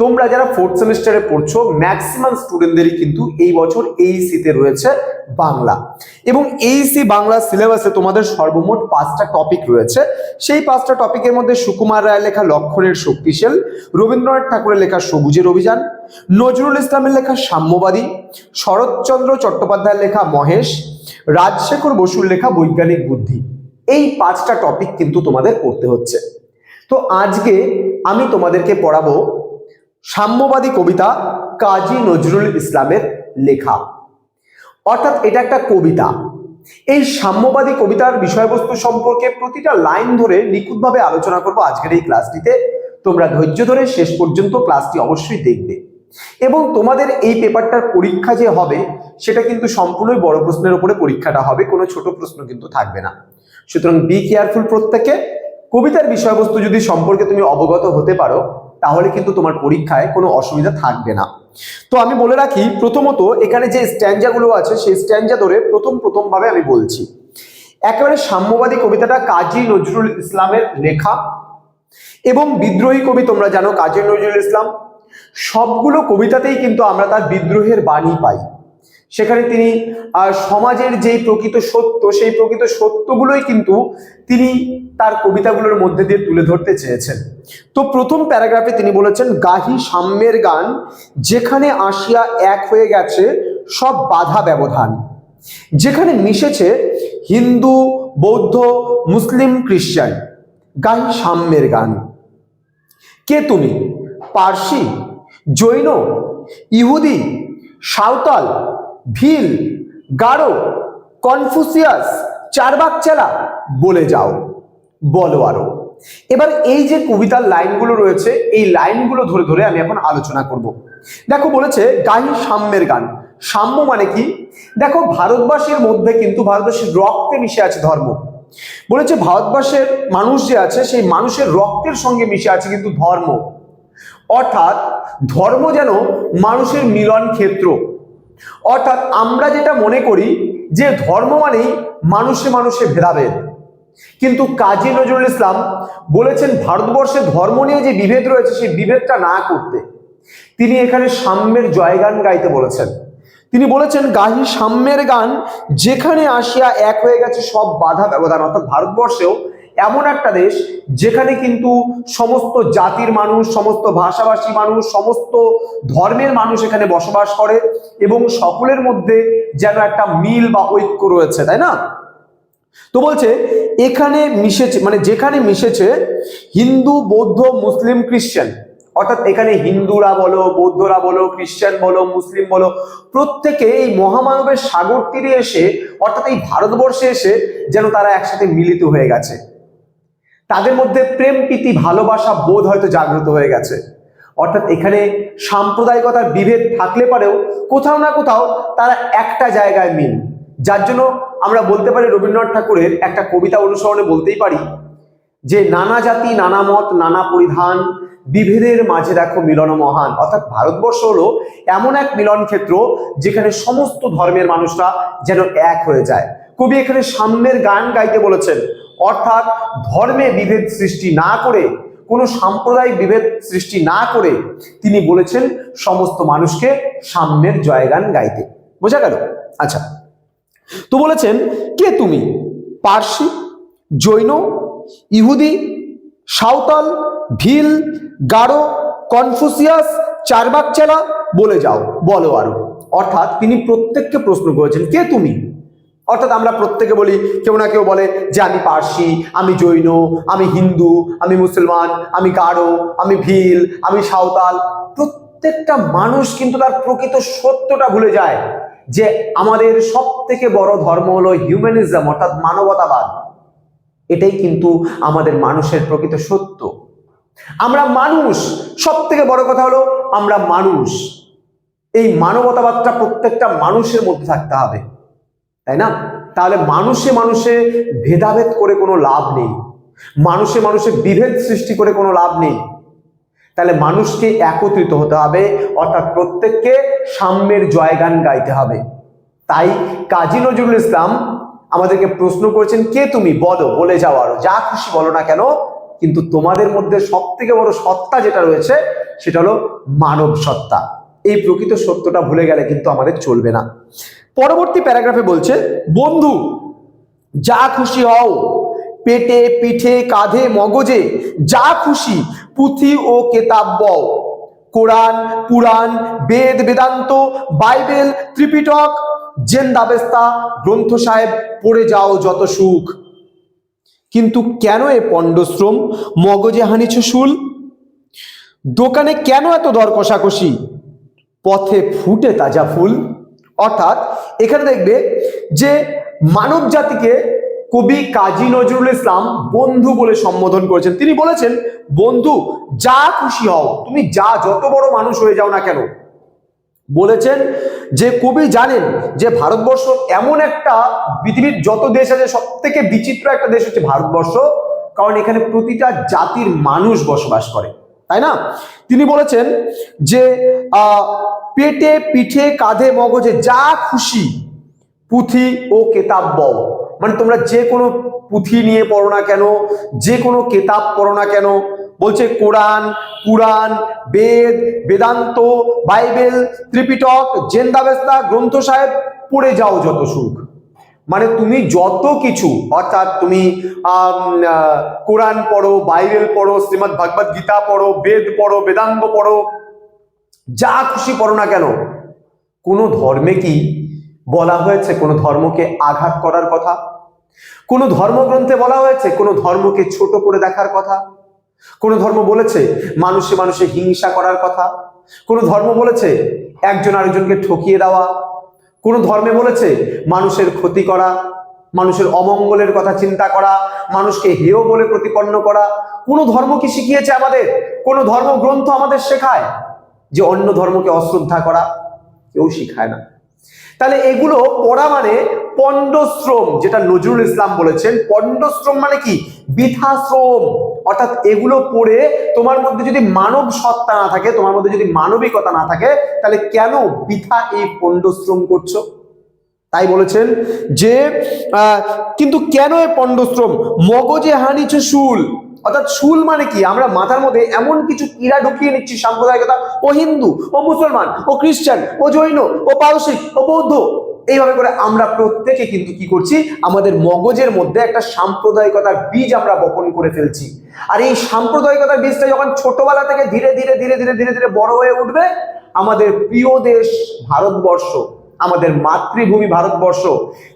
তোমরা যারা ফোর্থ সেমিস্টারে পড়ছো ম্যাক্সিমাম স্টুডেন্টদেরই কিন্তু এই বছর এইসিতে রয়েছে বাংলা। এবং এইসি বাংলা সিলেবাসে তোমাদের সর্বমোট পাঁচটা টপিক রয়েছে। সেই পাঁচটা টপিকের মধ্যে সুকুমার রায়ের লেখা লক্ষণের শক্তিশাল, রবীন্দ্রনাথ ঠাকুরের লেখা সবুজের অভিযান, নজরুল ইসলামের লেখা সাম্যবাদী, শরৎচন্দ্র চট্টোপাধ্যায়ের লেখা মহেশ, রাজশেখর বসুর লেখা বৈজ্ঞানিক বুদ্ধি। এই পাঁচটা টপিক কিন্তু তোমাদের পড়তে হচ্ছে। তো আজকে আমি তোমাদেরকে পড়াবো সাম্যবাদী কবিতা কাজী নজরুল ইসলামের লেখা। অর্থাৎ এটা একটা কবিতা। এই সাম্যবাদী কবিতার বিষয়বস্তু সম্পর্কে প্রতিটা লাইন ধরে নিখুঁতভাবে আলোচনা করব আজকের এই ক্লাসটিতে। তোমরা ধৈর্য ধরে শেষ পর্যন্ত ক্লাসটি অবশ্যই দেখবে। এবং তোমাদের এই পেপারটার পরীক্ষা যে হবে, সেটা কিন্তু সম্পূর্ণই বড় প্রশ্নের উপরে পরীক্ষাটা হবে, কোনো ছোট প্রশ্ন কিন্তু থাকবে না। সুতরাং বি কেয়ারফুল প্রত্যেকে। কবিতার বিষয়বস্তু যদি সম্পর্কে তুমি অবগত হতে পারো তাহলে কিন্তু তোমার পরীক্ষায় কোনো অসুবিধা থাকবে না। তো আমি বলে রাখি, প্রথমত এখানে যে স্ট্যান্ডাগুলো আছে, সেই স্ট্যান্ডা ধরে প্রথম প্রথমভাবে আমি বলছি। একেবারে সাম্যবাদী কবিতাটা কাজী নজরুল ইসলামের লেখা এবং বিদ্রোহী কবি তোমরা জানো কাজী নজরুল ইসলাম। সবগুলো কবিতাতেই কিন্তু আমরা তার বিদ্রোহের বাণী পাই। সেখানে তিনি সমাজের যেই প্রকৃত সত্য, সেই প্রকৃত সত্যগুলোই কিন্তু তিনি তার কবিতাগুলোর মধ্যে দিয়ে তুলে ধরতে চেয়েছেন। তো প্রথম প্যারাগ্রাফে তিনি বলেছেন, গাহি সাম্যের গান, যেখানে আসিয়া এক হয়ে গেছে সব বাধা ব্যবধান। যেখানে মিশেছে হিন্দু, বৌদ্ধ, মুসলিম খ্রিস্টান গাহি সাম্যের গান। কে তুমি? পার্সি? জৈন? ইহুদি? সাঁওতাল? ভিল, গারো, কনফুসিয়াস, চারবাক চেলা বলে যাও, বলো আরও। এবার এই যে কবিতার লাইনগুলো রয়েছে, এই লাইনগুলো ধরে ধরে আমি এখন আলোচনা করব। দেখো বলেছে গাহি সাম্যের গান। সাম্য মানে কি? দেখো ভারতবাসীর মধ্যে কিন্তু ভারতবাসীর রক্তে মিশে আছে ধর্ম। বলেছে ভারতবর্ষের মানুষ যে আছে, সেই মানুষের রক্তের সঙ্গে মিশে আছে কিন্তু ধর্ম। অর্থাৎ ধর্ম যেন মানুষের মিলন ক্ষেত্র অর্থাৎ আমরা যেটা মনে করি যে ধর্ম মানেই মানুষে মানুষে ভেদাভেদ। কিন্তু কাজী নজরুল ইসলাম বলেছেন ভারতবর্ষে ধর্ম নিয়ে যে বিভেদ রয়েছে, সেই বিভেদটা না করতে। তিনি এখানে সাম্যের জয়গান গাইতে বলেছেন। তিনি বলেছেন, গাহি সাম্যের গান, যেখানে আসিয়া এক হয়ে গেছে সব বাধা ব্যবধান। অর্থাৎ ভারতবর্ষেও এমন একটা দেশ যেখানে কিন্তু সমস্ত জাতির মানুষ, সমস্ত ভাষাভাষী মানুষ, সমস্ত ধর্মের মানুষ এখানে বসবাস করে এবং সকলের মধ্যে যেন একটা মিল বা ঐক্য রয়েছে, তাই না? তো বলছে, এখানে মিশেছে মানে যেখানে মিশেছে হিন্দু, বৌদ্ধ, মুসলিম, খ্রিশ্চান। অর্থাৎ এখানে হিন্দুরা বলো, বৌদ্ধরা বলো খ্রিস্টান বলো, মুসলিম বলো, প্রত্যেকে এই মহামানবের সাগর তীরে এসে, অর্থাৎ এই ভারতবর্ষে এসে যেন তারা একসাথে মিলিত হয়ে গেছে। তাদের মধ্যে প্রেম, প্রীতি, ভালোবাসা, বোধ হয়তো জাগ্রত হয়ে গেছে। অর্থাৎ এখানে সাম্প্রদায়িকতার বিভেদ থাকলে পারেও কোথাও না কোথাও তারা একটা জায়গায় মিল। যার জন্য আমরা বলতে পারি রবীন্দ্রনাথ ঠাকুরের একটা কবিতা অনুসরণে বলতেই পারি যে, নানা জাতি, নানা মত, নানা পরিধান, বিভেদের মাঝে দেখো মিলন মহান। অর্থাৎ ভারতবর্ষ হলো এমন এক মিলন ক্ষেত্র যেখানে সমস্ত ধর্মের মানুষরা যেন এক হয়ে যায়। কবি এখানে সাম্যের গান গাইতে বলেছেন। অর্থাৎ ধর্মে বিভেদ সৃষ্টি না করে, কোনো সাম্প্রদায়িক বিভেদ সৃষ্টি না করে তিনি বলেছেন সমস্ত মানুষকে সাম্যের জয়গান গাইতে। বোঝা গেল? আচ্ছা। তো বলেছেন, কে তুমি? পার্সি, জৈন, ইহুদি, সাঁওতাল, ভিল, গারো, কনফুসিয়াস চারবাক চেলা বলে যাও, বলো আরও। অর্থাৎ তিনি প্রত্যেককে প্রশ্ন করেছেন, কে তুমি? অর্থাৎ আমরা প্রত্যেকে বলি, কেউ না কেউ বলে যে আমি পার্সি, আমি জৈন, আমি হিন্দু, আমি মুসলমান, আমি গারো আমি ভিল, আমি সাঁওতাল। প্রত্যেকটা মানুষ কিন্তু তার প্রকৃত সত্যটা ভুলে যায় যে আমাদের সব থেকে বড় ধর্ম হলো হিউম্যানিজম অর্থাৎ মানবতাবাদ। এটাই কিন্তু আমাদের মানুষের প্রকৃত সত্য। আমরা মানুষ সব থেকে বড় কথা হলো আমরা মানুষ। এই মানবতাবাদটা প্রত্যেকটা মানুষের মধ্যে থাকতে হবে। তাই না? তাহলে মানুষে মানুষে ভেদাভেদ করে কোনো লাভ নেই। মানুষে মানুষে বিভেদ সৃষ্টি করে কোনো লাভ নেই। তাহলে মানুষকে একত্রিত হতে হবে, অর্থাৎ প্রত্যেককে সাম্যের জয়গান গাইতে হবে। তাই কাজী নজরুল ইসলাম আমাদেরকে প্রশ্ন করেছেন, কে তুমি? বলো, বলে যাও আরও। যা খুশি বলো না কেন, কিন্তু তোমাদের মধ্যে সব থেকে বড় সত্তা যেটা রয়েছে, সেটা হলো মানব সত্তা। এই প্রকৃত সত্যটা ভুলে গেলে কিন্তু আমাদের চলবে না। পরবর্তী প্যারাগ্রাফে বলছে, বন্ধু, যা খুশি হও। পেটে, পিঠে, কাঁধে, মগজে যা খুশি পুঁথি ও কেতাব বও। Quran, Purana, Veda, Vedanta, Bible, Tripitaka, Zend Avesta, Granth Sahib, পড়ে যাও যত সুখ। কিন্তু কেন এ পণ্ডশ্রম? মগজে হানিছ শুল। দোকানে কেন এত দর কষাকষি পথে ফুটে তাজা ফুল। অর্থাৎ এখানে দেখবে যে মানব জাতিকে কবি কাজী নজরুল ইসলাম বন্ধু বলে সম্বোধন করেছেন। তিনি বলেছেন, বন্ধু, যা খুশি হও, তুমি যা যত বড় মানুষ হয়ে যাও না কেন? বলেছেন যে কবি জানেন যে ভারতবর্ষ এমন একটা পৃথিবীর যত দেশ আছে সব থেকে বিচিত্র একটা দেশ হচ্ছে ভারতবর্ষ। কারণ এখানে প্রতিটা জাতির মানুষ বসবাস করে। তাই না? তিনি বলেছেন যে পেটে, পিঠে, কাঁধে, মগজে যা খুশি পুঁথি ও কেতাব মানে তোমরা যে কোনো পুঁথি নিয়ে পড়ো না কেন, যে কোনো কেতাব পড়ো না কেন, বলছে Quran, Purana, Veda, Vedanta, Bible, Tripitaka, Zend Avesta Granth Sahib পড়ে যাও যত সুখ। মানে তুমি যত কিছু, অর্থাৎ তুমি কোরআন পড়ো, বাইবেল পড়ো শ্রীমৎ ভগবত গীতা পড়ো, বেদ পড়ো, বেদাঙ্গ পড়ো, যা খুশি পড়ো না কেন, কোনো ধর্মে কি বলা হয়েছে কোনো ধর্মকে আঘাত করার কথা? কোনো ধর্মগ্রন্থে বলা হয়েছে কোনো ধর্মকে ছোট করে দেখার কথা? কোনো ধর্ম বলেছে মানুষে মানুষে হিংসা করার কথা? কোনো ধর্ম বলেছে একজন আরেকজনকে ঠকিয়ে দেওয়া? কোনো ধর্মে বলেছে, মানুষের ক্ষতি করা, মানুষের অমঙ্গলের কথা চিন্তা করা, মানুষকে হেয় বলে প্রতিপন্ন করা। কোনো ধর্ম কি শিখিয়েছে আমাদের? কোনো ধর্মগ্রন্থ আমাদের শেখায় যে অন্য ধর্মকে অশ্রদ্ধা করা? কেউ শিখায় না। তাহলে এগুলো পড়া মানে পণ্ডশ্রম, যেটা নজরুল ইসলাম বলেছেন। পণ্ডশ্রম মানে কি? বৃথাশ্রম। অর্থাৎ এগুলো পড়ে তোমার মধ্যে যদি মানব সত্তা না থাকে, তোমার মধ্যে যদি মানবিকতা না থাকে, তাহলে কেন বৃথা এই পণ্ডশ্রম করছ? তাই বলেছেন যে কিন্তু কেন এ পণ্ডশ্রম? মগজে হানিছে শুল। অর্থাৎ শুল মানে কি? আমরা মাথার মধ্যে এমন কিছু কীড়া ঢুকিয়ে নিচ্ছি, সাম্প্রদায়িকতা। ও হিন্দু, ও মুসলমান, ও খ্রিস্টান, ও জৈন, ও পারসিক, ও বৌদ্ধ। এইভাবে করে আমরা প্রত্যেকে কিন্তু কি করছি? আমাদের মগজের মধ্যে একটা সাম্প্রদায়িকতার বীজ আমরা বপন করে ফেলছি। আর এই সাম্প্রদায়িকতার বীজটা যখন ছোটবেলা থেকে ধীরে ধীরে ধীরে ধীরে ধীরে ধীরে বড় হয়ে উঠবে, আমাদের প্রিয় দেশ ভারতবর্ষ, আমাদের মাতৃভূমি ভারতবর্ষ,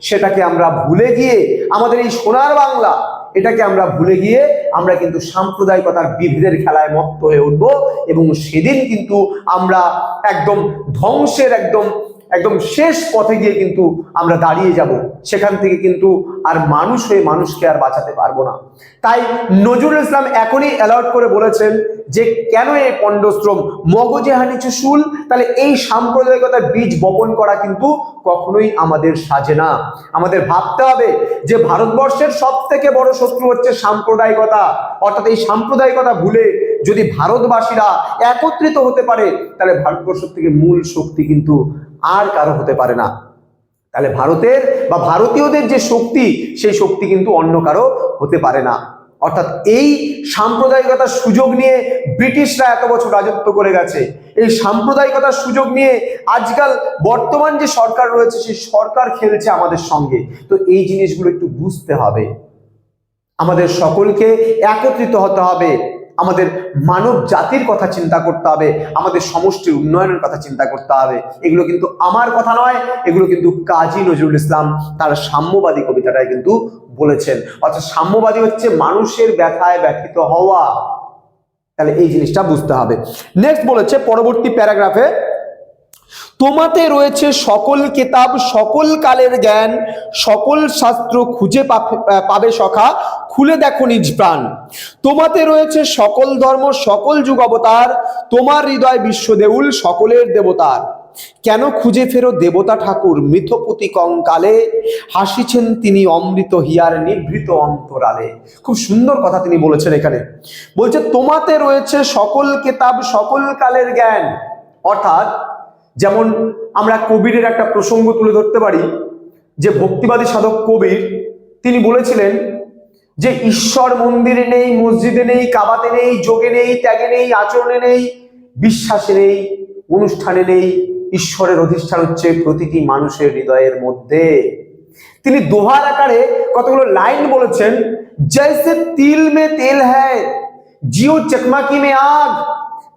সেটাকে আমরা ভুলে গিয়ে, আমাদের এই সোনার বাংলা, এটাকে আমরা ভুলে গিয়ে আমরা কিন্তু সাম্প্রদায়িকতার বিভেদের খেলায় মত্ত হয়ে উঠবো এবং সেদিন কিন্তু আমরা একদম ধ্বংসের একদম একদম শেষ পথে গিয়ে কিন্তু আমরা দাঁড়িয়ে যাব। সেখান থেকে কিন্তু আর মানুষ হয়ে মানুষকে আর বাঁচাতে পারব না। তাই নজরুল ইসলাম এখনই অ্যালার্ট করে বলেছেন যে, কেন এই পণ্ডশ্রম? মগজে হানিছে শুল? তাহলে এই সাম্প্রদায়িকতার বীজ বপন করা কিন্তু কখনোই আমাদের সাজে না। আমাদের ভাবতে হবে যে, ভারতবর্ষের সব থেকে বড় শত্রু হচ্ছে সাম্প্রদায়িকতা। অর্থাৎ এই সাম্প্রদায়িকতা ভুলে যদি ভারতবাসীরা একত্রিত হতে পারে, তাহলে ভারতবর্ষ থেকে মূল শক্তি কিন্তু আর কারও হতে পারে না। তাহলে ভারতের বা ভারতীয়দের যে শক্তি, সেই শক্তি কিন্তু অন্য কারও হতে পারে না। অর্থাৎ এই সাম্প্রদায়িকতার সুযোগ নিয়ে ব্রিটিশরা এত বছর রাজত্ব করে গেছে। এই সাম্প্রদায়িকতার সুযোগ নিয়ে আজকাল বর্তমান যে সরকার রয়েছে, সেই সরকার খেলছে আমাদের সঙ্গে। তো এই জিনিসগুলো একটু বুঝতে হবে। আমাদের সকলকে একত্রিত হতে হবে। আমাদের মানব জাতির কথা চিন্তা করতে হবে, আমাদের সমষ্টির উন্নয়নের কথা চিন্তা করতে হবে। এগুলো কিন্তু আমার কথা নয়, এগুলো কিন্তু কাজী নজরুল ইসলাম তার সাম্যবাদী কবিতাটায় কিন্তু বলেছেন। অর্থাৎ সাম্যবাদী হচ্ছে মানুষের ব্যথায় ব্যথিত হওয়া। তাহলে এই জিনিসটা বুঝতে হবে। নেক্সট বলেছে পরবর্তী প্যারাগ্রাফে তোমাতে রয়েছে সকল কেতাব, সকল কালের জ্ঞান, সকল শাস্ত্র খুঁজে পাবে- সখা। খুলে দেখো নিজ প্রাণ। তোমাতে রয়েছে সকল ধর্ম, সকল যুগ অবতার, তোমার হৃদয় বিশ্বদেউল সকলের দেবতার। কেন খুঁজে ফেরো দেবতা ঠাকুর মৃতপতি কঙ্কালে? হাসিছেন তিনি অমৃত হিয়ার নিভৃত অন্তরালে। খুব সুন্দর কথা তিনি বলেছেন এখানে। বলছে, তোমাতে রয়েছে সকল কেতাব, সকল কালের জ্ঞান। অর্থাৎ যেমন আমরা কবিরের একটা প্রসঙ্গ তুলে ধরতে পারি, যে ভক্তিবাদী সাধক কবির, তিনি বলেছিলেন যে ঈশ্বর মন্দিরে নেই, মসজিদে নেই, কাবাতে নেই, যোগে নেই, ত্যাগে নেই, আচরণে নেই, বিশ্বাসে নেই, অনুষ্ঠানে নেই, ঈশ্বরের অধিষ্ঠান হচ্ছে প্রতিটি মানুষের হৃদয়ের মধ্যে। তিনি দোহার আকারে কতগুলো লাইন বলেছেন জৈসে তিল মে তেল হ্যায়, জিও চকমাকি মে আগ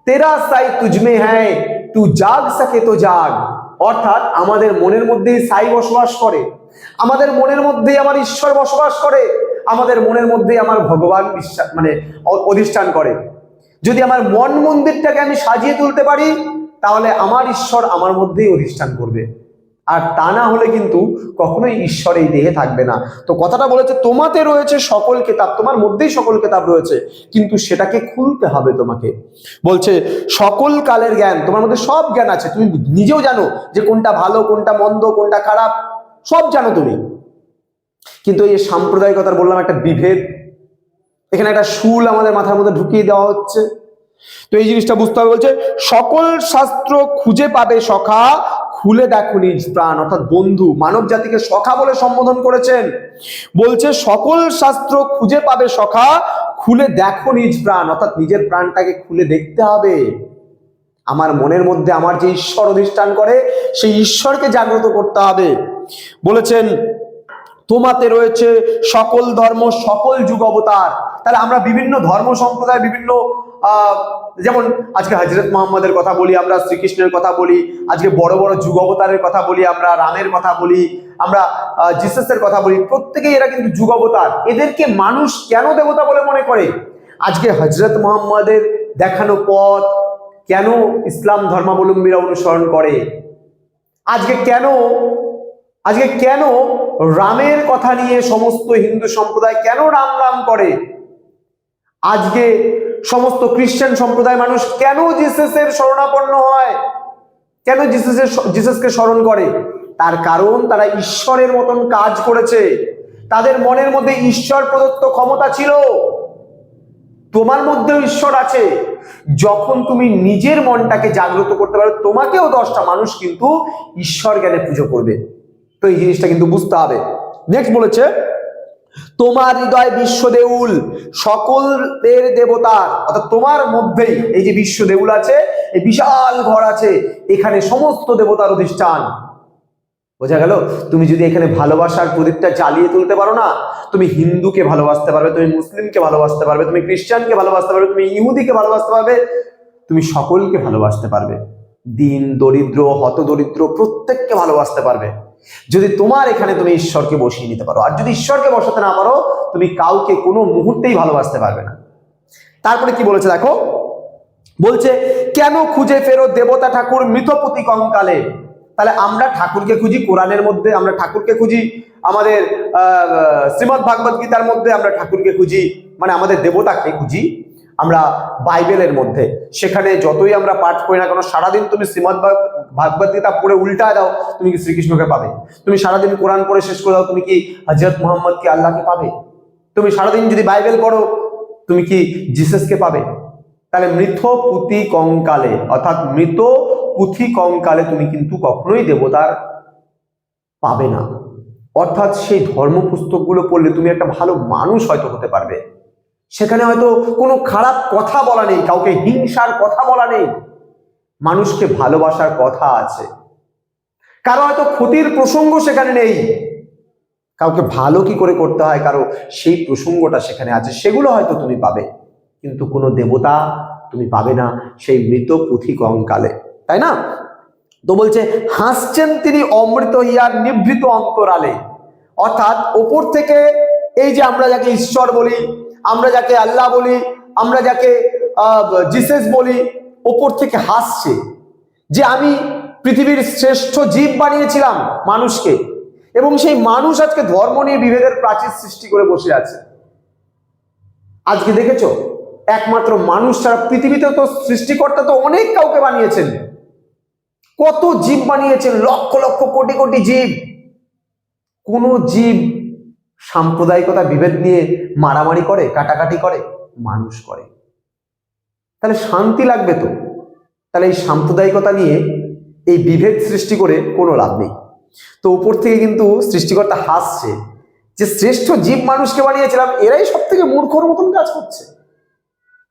তেরা সাই তুজমে হ্যায় তু জাগ সাকে তো জাগ অর্থাৎ আমাদের মনের মধ্যেই সাই বসবাস করে। আমাদের মনের মধ্যেই আমার ঈশ্বর বসবাস করে। আমাদের মনের মধ্যেই আমার ভগবান বিশ্বাস মানে অধিষ্ঠান করে। যদি আমার মন মন্দিরটাকে আমি সাজিয়ে তুলতে পারি, তাহলে আমার ঈশ্বর আমার মধ্যেই অধিষ্ঠান করবে। আর তা না হলে কিন্তু কখনোই ঈশ্বর এই দেহে থাকবে না। তো কথাটা বলেছে, তোমাতে রয়েছে সকল কেতাব, তোমার মধ্যেই সকল কেতাব রয়েছে, কিন্তু সেটাকে খুলতে হবে তোমাকে। বলছে, সকল কালের জ্ঞান, তোমার মধ্যে সব জ্ঞান আছে, তুমি নিজেও জানো যে কোনটা ভালো, কোনটা মন্দ, কোনটা খারাপ, সব জানো তুমি। কিন্তু এই সাম্প্রদায়িকতার বললাম একটা বিভেদ। এখানে একটা শুল আমাদের মাথার মধ্যে ঢুকিয়ে দেওয়া হচ্ছে। তো এই জিনিসটা বুঝতে হবে, বলছে, সকল শাস্ত্র খুঁজে পাবে সখা খুলে দেখো নিজ প্রাণ, অর্থাৎ বন্ধু, মানব জাতিকে সখা বলে সম্বোধন করেছেন। বলছে, সকল শাস্ত্র খুঁজে পাবে সখা, খুলে দেখো নিজ প্রাণ, অর্থাৎ নিজের প্রাণটাকে খুলে দেখতে হবে। আমার মনের মধ্যে আমার যে ঈশ্বর অধিষ্ঠান করে, সেই ঈশ্বরকে জাগ্রত করতে হবে। বলেছেন, তোমাতে রয়েছে সকল ধর্ম, সকল যুগ অবতার। তাহলে আমরা বিভিন্ন ধর্ম সম্প্রদায়, বিভিন্ন যেমন আজকে হজরত মোহাম্মদের কথা বলি, আমরা শ্রীকৃষ্ণের কথা বলি, আজকে বড় বড় যুগ অবতারের কথা বলি, আমরা রামের কথা বলি, আমরা জিসাসের কথা বলি, প্রত্যেকেই এরা কিন্তু যুগ অবতার। এদেরকে মানুষ কেন দেবতা বলে মনে করে? আজকে হজরত মোহাম্মদের দেখানো পথ কেন ইসলাম ধর্মাবলম্বীরা অনুসরণ করে? আজকে কেন আজকে কেন রামের কথা নিয়ে সমস্ত হিন্দু সম্প্রদায় কেন রাম রাম করে? আজকে সমস্ত খ্রিস্টান সম্প্রদায় মানুষ কেন জিসাসের শরণাপন্ন হয়? কেন জিসাসের জিসাসকে স্মরণ করে? তার কারণ তারা ঈশ্বরের মতন কাজ করেছে। তাদের মনের মধ্যে ঈশ্বর প্রদত্ত ক্ষমতা ছিল। তোমার মধ্যেও ঈশ্বর আছে। যখন তুমি নিজের মনটাকে জাগ্রত করতে পারো, তোমাকেও দশটা মানুষ কিন্তু ঈশ্বর জ্ঞানে পুজো করবে। তো এই জিনিসটা কিন্তু বুঝতে হবে। নেক্সট বলেছে তোমার হৃদয় বিশ্ব দেউল সকলের দেবতার, অর্থাৎ তোমার মধ্যেই এই যে বিশ্ব দেউল আছে, এই বিশাল ঘর আছে, এখানে সমস্ত দেবতার অধিষ্ঠান। বোঝা গেল? তুমি যদি এখানে ভালোবাসার প্রদীপটা জ্বালিয়ে তুলতে পারো না, তুমি হিন্দুকে ভালোবাসতে পারবে, তুমি মুসলিমকে ভালোবাসতে পারবে, তুমি খ্রিস্টানকে ভালোবাসতে পারবে, তুমি ইহুদিকে ভালোবাসতে পারবে, তুমি সকলকে ভালোবাসতে পারবে। দিন, দরিদ্র হত দরিদ্র প্রত্যেককে ভালোবাসতে পারবে। যদি তোমার এখানে তুমি ঈশ্বরকে বসিয়ে নিতে পারো, আর যদি ঈশ্বরকে বসাতে না পারো, তুমি কাউকে কোনো মুহূর্তেই ভালোবাসতে পারবে না। তারপরে কি বলেছে দেখো? বলছে, কেন খুঁজে ফেরো দেবতা ঠাকুর মৃতপতি কঙ্কালে? তাহলে আমরা ঠাকুরকে খুঁজি, কোরআনের মধ্যে আমরা ঠাকুরকে খুঁজি, আমাদের শ্রীমদ ভাগবত গীতার মধ্যে আমরা ঠাকুরকে খুঁজি মানে আমাদের দেবতাকে খুঁজি আমরা বাইবেলের মধ্যে। সেখানে যতই আমরা পাঠ করি না কেন, সারাদিন তুমি শ্রীমদ ভাগবত গীতা পড়ে উল্টা দাও, তুমি কি শ্রীকৃষ্ণকে পাবে? তুমি সারাদিন কোরআন পড়ে শেষ করে দাও, তুমি কি হজরত মোহাম্মদকে আল্লাহকে পাবে? তুমি সারাদিন যদি বাইবেল পড়ো, তুমি কি জিসাসকে পাবে? তাহলে মৃত পুঁতি কঙ্কালে, অর্থাৎ মৃত পুঁথি কঙ্কালে তুমি কিন্তু কখনোই দেবতার পাবে না। অর্থাৎ সেই ধর্ম পুস্তকগুলো পড়লে তুমি একটা ভালো মানুষ হয়তো হতে পারবে। সেখানে হয়তো কোনো খারাপ কথা বলা নেই, কাউকে হিংসার কথা বলা নেই। মানুষকে ভালোবাসার কথা আছে। কারও হয়তো ক্ষতির প্রসঙ্গ সেখানে নেই। কাউকে ভালো কি করে করতে হয়, কারও সেই প্রসঙ্গটা সেখানে আছে, সেগুলো হয়তো তুমি পাবে। কিন্তু কোনো দেবতা তুমি পাবে না সেই মৃত পুঁথি কঙ্কালে তাই না? তো বলছে, হাসছেন তিনি অমৃত ইয়ার নিভৃত অন্তরালে। অর্থাৎ ওপর থেকে এই যে আমরা যাকে ঈশ্বর বলি আমরা যাকে আল্লাহ বলি, আমরা যাকে জিসেস বলি, ওপর থেকে হাসছে। যে আমি পৃথিবীর শ্রেষ্ঠ জীব বানিয়েছিলাম মানুষকে, এবং সেই মানুষ আজকে ধর্ম নিয়ে বিভেদের প্রাচীর সৃষ্টি করে বসে আছে। আজকে দেখেছ? একমাত্র মানুষ ছাড়া পৃথিবীতে তো সৃষ্টিকর্তা তো অনেক কাউকে বানিয়েছেন। কত জীব বানিয়েছেন? লক্ষ লক্ষ কোটি কোটি জীব। কোন জীব সাম্প্রদায়িকতা, বিভেদ নিয়ে মারামারি করে, কাটাকাটি করে, মানুষ করে। তাহলে শান্তি লাগবে তো? তাহলে এই সাম্প্রদায়িকতা নিয়ে এই বিভেদ সৃষ্টি করে কোনো লাভ নেই। তো উপর থেকে কিন্তু সৃষ্টিকর্তা হাসছে যে শ্রেষ্ঠ জীব মানুষকে বানিয়েছিলাম, এরাই সব থেকে মূর্খর মতন কাজ করছে।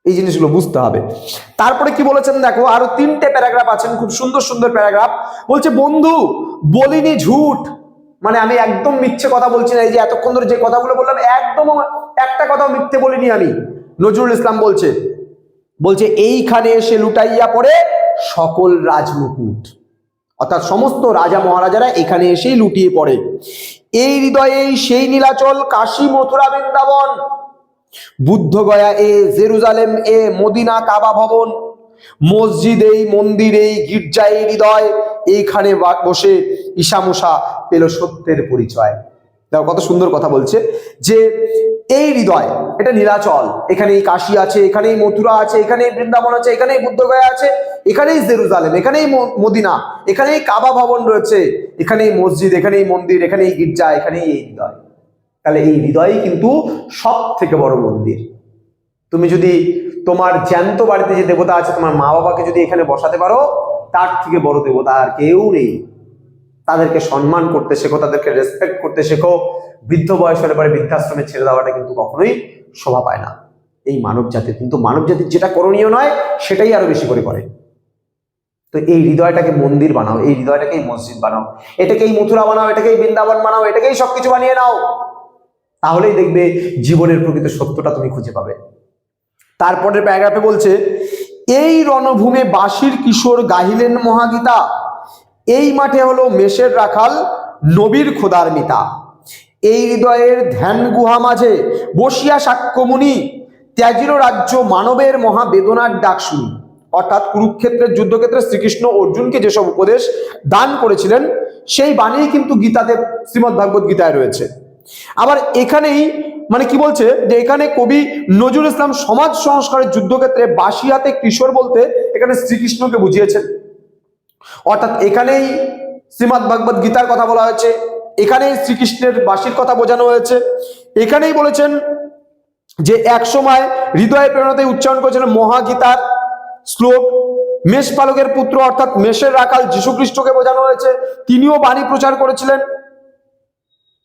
এই জিনিসগুলো বুঝতে হবে। তারপরে কি বলেছেন দেখো, আরও তিনটে প্যারাগ্রাফ আছেন, খুব সুন্দর সুন্দর প্যারাগ্রাফ। বলছে, বন্ধু, বলিনি ঝুট মানে আমি একদম মিথ্যে কথা বলছি না, এই যে এতক্ষণ ধরে যে কথাগুলো বললাম, একদম একটা কথাও মিথ্যে বলিনি আমি। নজরুল ইসলাম বলছে বলছে, এইখানে এসে লুটাইয়া পড়ে সকল রাজমুকুট। অর্থাৎ সমস্ত রাজা মহারাজারা এখানে এসেই লুটিয়ে পড়ে। এই হৃদয়ে সেই নীলাচল, কাশী, মথুরা, বৃন্দাবন, বুদ্ধগয়া এ, জেরুজালেম এ, মদিনা কাবা ভবন, মসজিদ এই, মন্দির এই, গির্জা এই হৃদয় এইখানে বসে ঈশামুষা পেল সত্যের পরিচয়। দেখো কত সুন্দর কথা বলছে যে এই হৃদয়, এটা নীলাচল, এখানেই কাশী আছে, এখানেই মথুরা আছে, এখানেই বৃন্দাবন আছে, এখানেই বুদ্ধগয়া আছে, এখানেই জেরুজালেম, এখানেই মদিনা, এখানেই কাবা ভবন রয়েছে, এখানেই মসজিদ, এখানেই মন্দির, এখানেই গির্জা, এখানেই এই হৃদয়। তাহলে এই হৃদয়ই কিন্তু সব থেকে বড় মন্দির। তুমি যদি তোমার জ্যান্ত বাড়িতে যে দেবতা আছে, তোমার মা বাবাকে যদি এখানে বসাতে পারো, তার থেকে বড় দেবতা আর কেউ নেই। তাদেরকে সম্মান করতে শেখো, তাদেরকে রেসপেক্ট করতে শেখো। বৃদ্ধ বয়স হলে পরে বৃদ্ধাশ্রমে ছেড়ে দেওয়াটা কিন্তু কখনোই শোভা পায় না। এই মানব জাতি, কিন্তু মানব জাতির যেটা করণীয় নয়, সেটাই আরও বেশি করে করে। তো এই হৃদয়টাকে মন্দির বানাও, এই হৃদয়টাকেই মসজিদ বানাও, এটাকেই মথুরা বানাও, এটাকেই বৃন্দাবন বানাও, এটাকেই সবকিছু বানিয়ে নাও। তাহলেই দেখবে জীবনের প্রকৃত সত্যটা তুমি খুঁজে পাবে। তারপরের প্যারাগ্রাফে বলছে, এই রণভূমে বাঁশির কিশোর গাহিলেন মহাগীতা। এই মাঠে হলো মেষের রাখাল, নবীর খোদার মিতা। এই হৃদয়ের ধ্যান গুহা মাঝে বসিয়া সাক্ষ্যমুনি ত্যাজিল রাজ্য মানবের মহা বেদনার ডাক শুনি। অর্থাৎ কুরুক্ষেত্রের যুদ্ধক্ষেত্রে শ্রীকৃষ্ণ অর্জুনকে যেসব উপদেশ দান করেছিলেন, সেই বাণী কিন্তু গীতাতে শ্রীমদ্ ভাগবত গীতায় রয়েছে। আবার এখানেই মানে কি বলছে? যে এখানে কবি নজরুল ইসলাম সমাজ সংস্কারের যুদ্ধক্ষেত্রে বাসিয়াতে কিশোর বলতে এখানে শ্রীকৃষ্ণকে বুঝিয়েছেন। অর্থাৎ এখানেই শ্রীমৎ ভাগবত গীতার কথা বলা হয়েছে, এখানেই শ্রীকৃষ্ণের বাসির কথা বোঝানো হয়েছে। এখানেই বলেছেন যে এক সময় হৃদয় প্রেরণাতে উচ্চারণ করেছিলেন মহাগীতার শ্লোক, মেষ পালকের পুত্র অর্থাৎ মেষের রাখাল যীশুখ্রিস্টকে বোঝানো হয়েছে। তিনিও বাণী প্রচার করেছিলেন।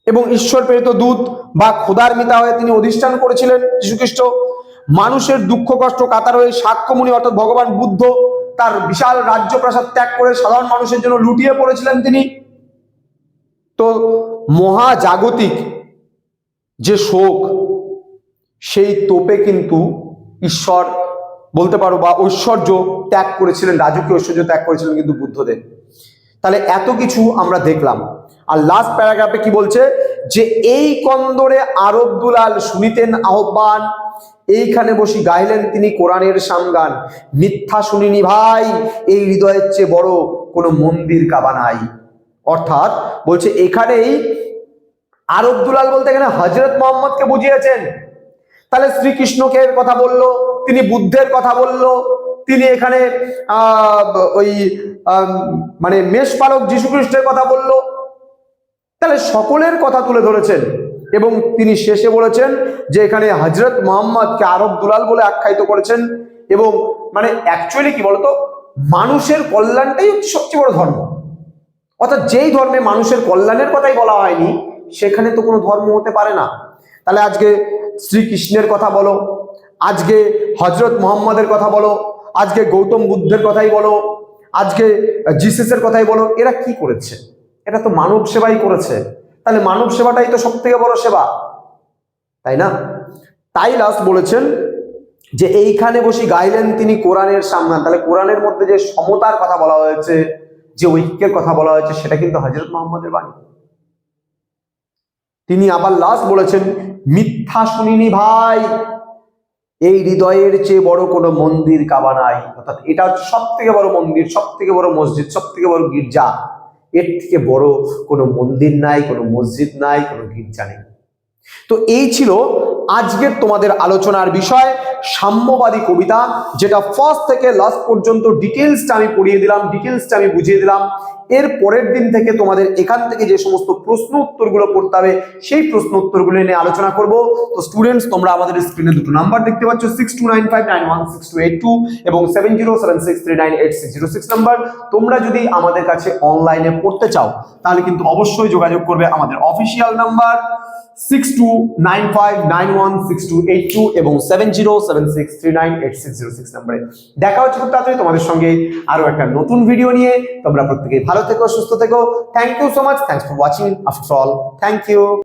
এবং ঈশ্বর প্রেরিত দূত বা খোদার মিতা হয়ে তিনি অধিষ্ঠান করেছিলেন যীশুখ্রিস্ট। মানুষের দুঃখ, কষ্ট, কাতার হয়ে সাক্ষ্যমুনি অর্থাৎ ভগবান বুদ্ধ তার বিশাল রাজ্য প্রাসাদ ত্যাগ করে সাধারণ মানুষের জন্য লুটিয়ে পড়েছিলেন তিনি। তো মহাজাগতিক যে শোক, সেই তোপে কিন্তু ঈশ্বর বলতে পারো বা ঐশ্বর্য ত্যাগ করেছিলেন, রাজকীয় ঐশ্বর্য ত্যাগ করেছিলেন কিন্তু বুদ্ধদেব তাহলে এত কিছু আমরা দেখলাম। আর লাস্ট প্যারাগ্রাফে কি বলছে? যে এই কন্দরে আরব দুলাল শুনিতেন আহ্বান, এইখানে বসি গাইলেন তিনি কোরআনের সামগান। মিথ্যা শুনিনি ভাই, এই হৃদয়ের চেয়ে বড় কোনো মন্দির কাবা নাই। অর্থাৎ বলছে, এখানেই আরব দুলাল বলতে এখানে হজরত মোহাম্মদকে বুঝিয়েছেন। তাহলে শ্রীকৃষ্ণকে কথা বলল? তিনি বুদ্ধের কথা বলল। তিনি এখানে ওই মানে মেষপালক যীশু খ্রিস্টের কথা বলল। তাহলে সকলের কথা তুলে ধরেছেন এবং তিনি শেষে বলেছেন যে এখানে হজরত মোহাম্মদকে আরব দুলাল বলে আখ্যায়িত করেছেন এবং মানে অ্যাকচুয়ালি কি বলতো? মানুষের কল্যাণটাই হচ্ছে সবচেয়ে বড় ধর্ম। অর্থাৎ যেই ধর্মে মানুষের কল্যাণের কথাই বলা হয়নি, সেখানে তো কোনো ধর্ম হতে পারে না। তাহলে আজকে শ্রীকৃষ্ণের কথা বলো, আজকে হজরত মোহাম্মদের কথা বলো, আজকে গৌতম বুদ্ধের কথাই বলো, আজকে জিসেসের কথাই বলো, এরা কি করেছে? এটা তো মানব সেবাই করেছে। তাহলে মানব সেবাটাই তো সব থেকে বড় সেবা। তাই না? তাই লাস্ট বলেছেন যে এইখানে বসে গাইলেন তিনি কোরআনের সামনে। তাহলে কোরআনের মধ্যে যে সমতার কথা বলা হয়েছে, যে ঐক্যের কথা বলা হয়েছে, সেটা কিন্তু হজরত মোহাম্মদের বাণী। তিনি আবার লাস্ট বলেছেন, মিথ্যা শুনিনি ভাই, এই হৃদয়ের চেয়ে বড় কোনো মন্দির কাবা নাই। অর্থাৎ এটা হচ্ছে সব থেকে বড় মন্দির সব থেকে বড় মসজিদ সব থেকে বড় গির্জা। এর থেকে বড় কোনো মন্দির নাই, কোনো মসজিদ নাই, কোনো গির্জা নেই। তো এই ছিল আজকের তোমাদের আলোচনার বিষয়, সাম্যবাদী কবিতা, যেটা ফার্স্ট থেকে লাস্ট পর্যন্ত ডিটেলসটা আমি পড়িয়ে দিলাম ডিটেলসটা আমি বুঝিয়ে দিলাম। এর পরের দিন থেকে তোমাদের এখান থেকে যে সমস্ত প্রশ্ন উত্তরগুলো পড়তে হবে, সেই প্রশ্ন উত্তরগুলো নিয়ে আলোচনা করব। তো স্টুডেন্টস তোমরা আমাদের স্ক্রিনে দুটো নাম্বার দেখতে পাচ্ছ six two nine five nine one six two eight two এবং seven zero seven six three nine eight six zero six number তোমরা যদি আমাদের কাছে অনলাইনে পড়তে চাও, তাহলে কিন্তু অবশ্যই যোগাযোগ করবে আমাদের official number six two nine five nine one six two eight two এবং seven zero seven six three nine eight six zero six নাম্বারে দেখা হচ্ছে খুব তাড়াতাড়ি তোমাদের সঙ্গে আরও একটা নতুন ভিডিও নিয়ে। তোমরা প্রত্যেকে ভালো থেকো, সুস্থ থেকো। Thank you so much thanks for watching after all thank you